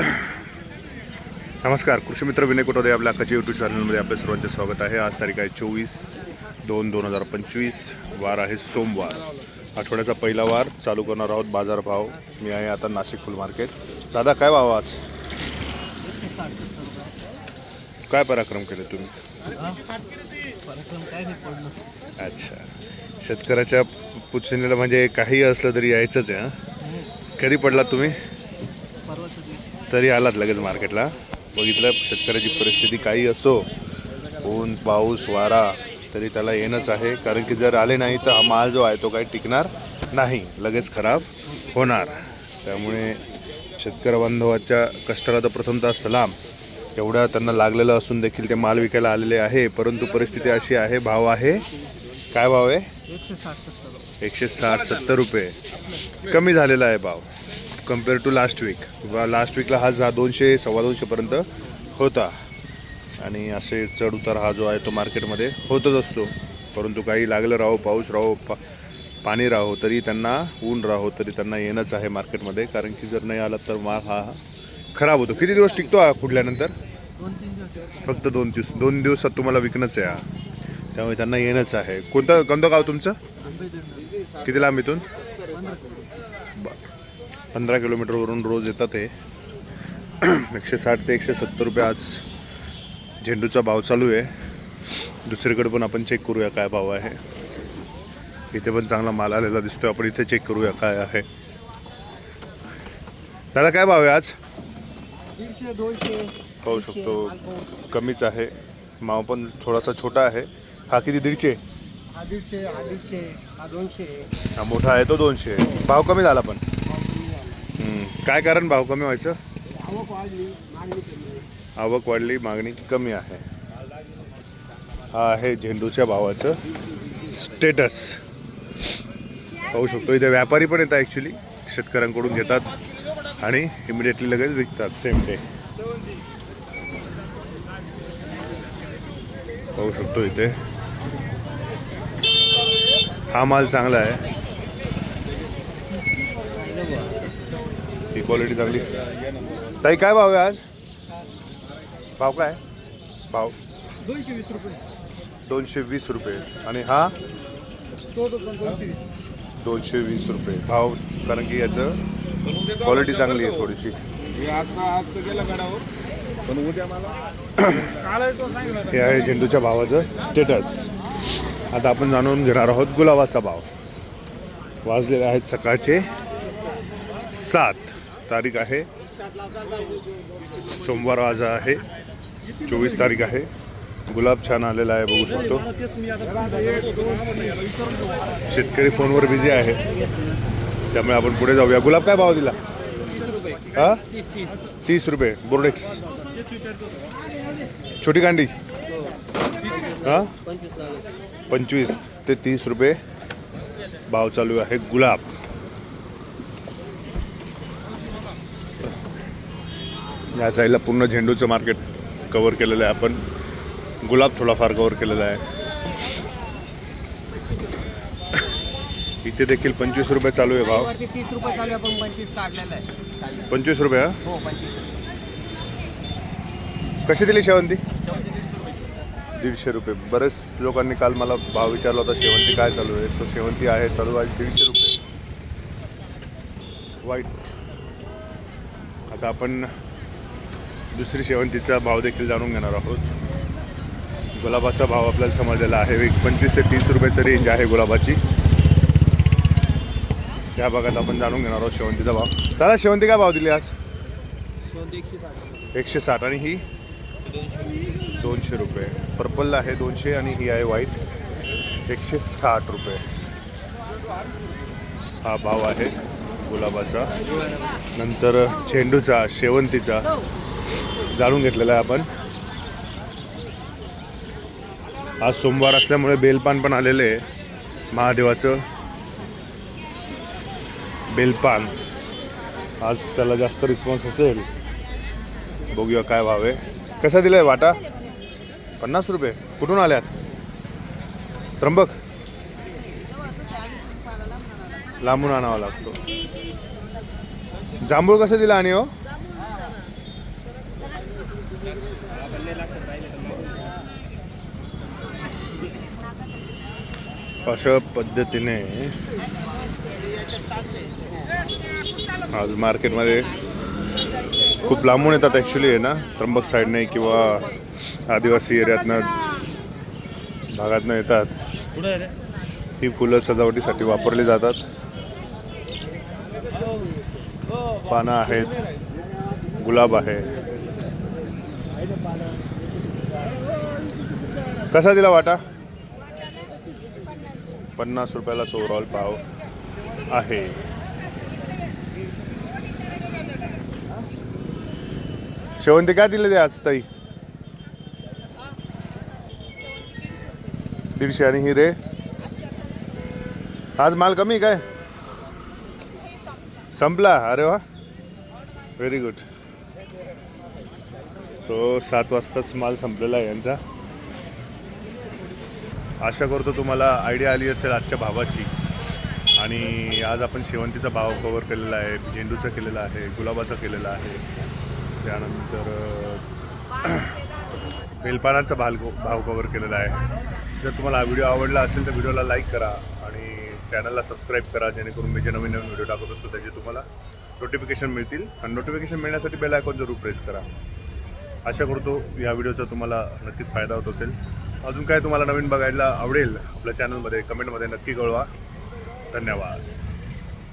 नमस्कार कृषी मित्र विनय कोटोदे आपल्या आकाची यूट्यूब चॅनलमध्ये आपलं सर्वांचे स्वागत आहे. आज तारीख आहे चोवीस दोन दोन हजार पंचवीस वार आहे सोमवार. आठवड्याचा पहिला वार चालू करणार आहोत बाजारभाव मी आहे आता नाशिक फुल मार्केट. दादा काय भाव आज? काय पराक्रम केले तुम्ही? अच्छा. शेतकऱ्याच्या पुचणीला म्हणजे काही असलं तरी यायचंच आहे कधी पडलात तुम्ही? तरी आलात लगेच मार्केटला. बघितलं शेतकऱ्याची परिस्थिती काही असो ऊन पाऊस वारा तरी त्याला येणंच आहे. कारण की जर आले नाही तर हा माल जो आहे तो काही टिकणार नाही. लगेच खराब होणार. त्यामुळे शेतकरी बांधवाच्या कष्टाला तर प्रथमतः सलाम. एवढ्या त्यांना लागलेलं असून देखील ते माल विकायला आलेले आहे. परंतु परिस्थिती अशी आहे भाव आहे. काय भाव आहे? एकशे साठ सत्तर रुपये. एकशे साठ सत्तर रुपये. कमी झालेला आहे भाव. कंपेअर टू लास्ट वीक किंवा लास्ट वीकला हा जा दोनशे सव्वा दोनशेपर्यंत होता. आणि असे चढउतार हा जो आहे तो मार्केटमध्ये होतच असतो. परंतु काही लागलं राहो पाऊस राहो पा पाणी राहो तरी त्यांना ऊन राहो तरी त्यांना येणंच आहे मार्केटमध्ये कारण की जर नाही आला तर माल हा खराब होतो. किती दिवस टिकतो हा खुडल्यानंतर फक्त दोन दिवस दोन दिवसात तुम्हाला विकणंच आहे हा. त्यामुळे त्यांना येणंच आहे. कोणतं कोणतं गाव तुमचं? किती लांब इथून? पंधरा किलोमीटरवरून रोज येतात हे. एकशे साठ ते एकशे सत्तर रुपये आज झेंडूचा भाव चालू आहे. दुसरीकडे पण आपण चेक करूया काय भाव आहे. इथे पण चांगला माल आलेला दिसतोय. आपण इथे चेक करूया काय आहे. दादा काय भाव आहे आज? पाहू शकतो. कमीच आहे. माव पण थोडासा छोटा आहे. हा किती दीडशे? हा मोठा आहे तो दोनशे. भाव कमी झाला पण. काय कारण भाव कमी व्हायचं? आवक वाढली मागणी कमी आहे. हा आहे झेंडूच्या भावाचं स्टेटस पाहू शकतो इथे व्यापारी पण येतात ॲक्च्युली शेतकऱ्यांकडून घेतात आणि इमिडिएटली लगेच विकतात सेम डे पाहू शकतो इथे. हा माल चांगला आहे. क्वालिटी चांगली. ताई काय भाव आहे आज? भाव काय? भाव? दोनशे वीस रुपये. दोनशे वीस रुपये आणि हा? दोनशे वीस रुपये. भाव कारण की याचं क्वालिटी चांगली आहे थोडीशी. हे आहे झेंडूच्या भावाचं स्टेटस आता आपण जाणून घेणार आहोत गुलाबाचा भाव. वाजलेले आहेत सकाळचे सात. तारीख आहे. सोमवार आज आहे. चोवीस तारीख आहे. गुलाब छान आलेला आहे बघू शकतो. शेतकरी फोनवर बिझी आहे. त्यामुळे आपण पुढे जाऊया. गुलाब काय भाव दिला? हा? तीस तीस रुपये. बोर्डेक्स. छोटी कांडी. हा? पंचवीस. ते तीस रुपये भाव चालू आहे. गुलाब. या साईडला पूर्ण झेंडूचं मार्केट कव्हर केलेलं आहे. आपण गुलाब थोडाफार कव्हर केलेला आहे. इथे देखील पंचवीस रुपये चालू आहे भाव. तीस रुपये चालू आहे, आपण पंचवीस काढलेला आहे. खाली. पंचवीस रुपये हा? हो पंचवीस कशी दिली शेवंती? शेवटी दीडशे रुपये. दीडशे रुपये. बरेच लोकांनी काल मला भाव विचारला होता शेवंती काय चालू आहे? सो शेवंती आहे चालू आहे दीडशे रुपये. वाईट आता आपण दुसरी शेवंतीचा भाव देखील जाणून घेणार आहोत. गुलाबाचा भाव आपल्याला समजलेला आहे. एक पंचवीस ते तीस रुपयाचं रेंज आहे गुलाबाची. त्या भागात आपण जाणून घेणार आहोत शेवंतीचा भाव. दादा शेवंती काय भाव दिली आज? शेवटी एकशे साठ. एकशे साठ. आणि ही? दोनशे रुपये. पर्पल आहे दोनशे आणि ही आहे व्हाईट एकशे साठ रुपये. हा भाव आहे गुलाबाचा. नंतर झेंडूचा शेवंतीचा. जाणून घेतलेला आहे आपण. आज सोमवार असल्यामुळे बेलपान पण आलेले आहे महादेवाचं. बेलपान. आज त्याला जास्त रिस्पॉन्स असेल. बघूया काय भाव आहे कसा दिलाय वाटा? पन्नास रुपये. कुठून आल्यात? त्र्यंबक. लांबून आणावा लागतो. जांभूळ कसं दिला आणि हो? अशा पद्धतीने आज मार्केटमध्ये खूप लांबून येतात ॲक्च्युली आहे ना त्र्यंबक साईडने किंवा आदिवासी एरियातनं भागातनं येतात. ही फुलं सजावटीसाठी वापरली जातात. पानं आहेत गुलाब आहे. कसा दिला वाटा? पन्नास रुपयालाच ओव्हरऑल पाव आहे. शेवंती काय दिले ते आज ताई? दीडशे आणि ही रे आज माल कमी काय? संपला. अरे वा. व्हेरी गुड सो सात वाजताच माल संपलेला आहे यांचा. आशा करतो तुम्हाला आयडिया आली असेल आजच्या भावाची. आणि आज आपण शेवंतीचा भाव कवर केलेला आहे झेंडूचा केलेला आहे गुलाबाचा केलेला आहे. त्यानंतर बेलपानाचा भाल भाव कवर केलेला आहे. जर तुम्हाला हा व्हिडिओ आवडला असेल तर व्हिडिओला लाईक करा आणि चॅनलला सबस्क्राईब करा जेणेकरून मी जे नवीन नवीन व्हिडिओ टाकत असतो त्याचे तुम्हाला नोटिफिकेशन मिळतील. आणि नोटिफिकेशन मिळण्यासाठी बेल आयकॉन जरूर प्रेस करा. आशा करतो या व्हिडिओचा तुम्हाला नक्कीच फायदा होत असेल. अजून काय तुम्हाला नवीन बघायला आवडेल आपल्या चॅनलमध्ये कमेंटमध्ये नक्की कळवा. धन्यवाद.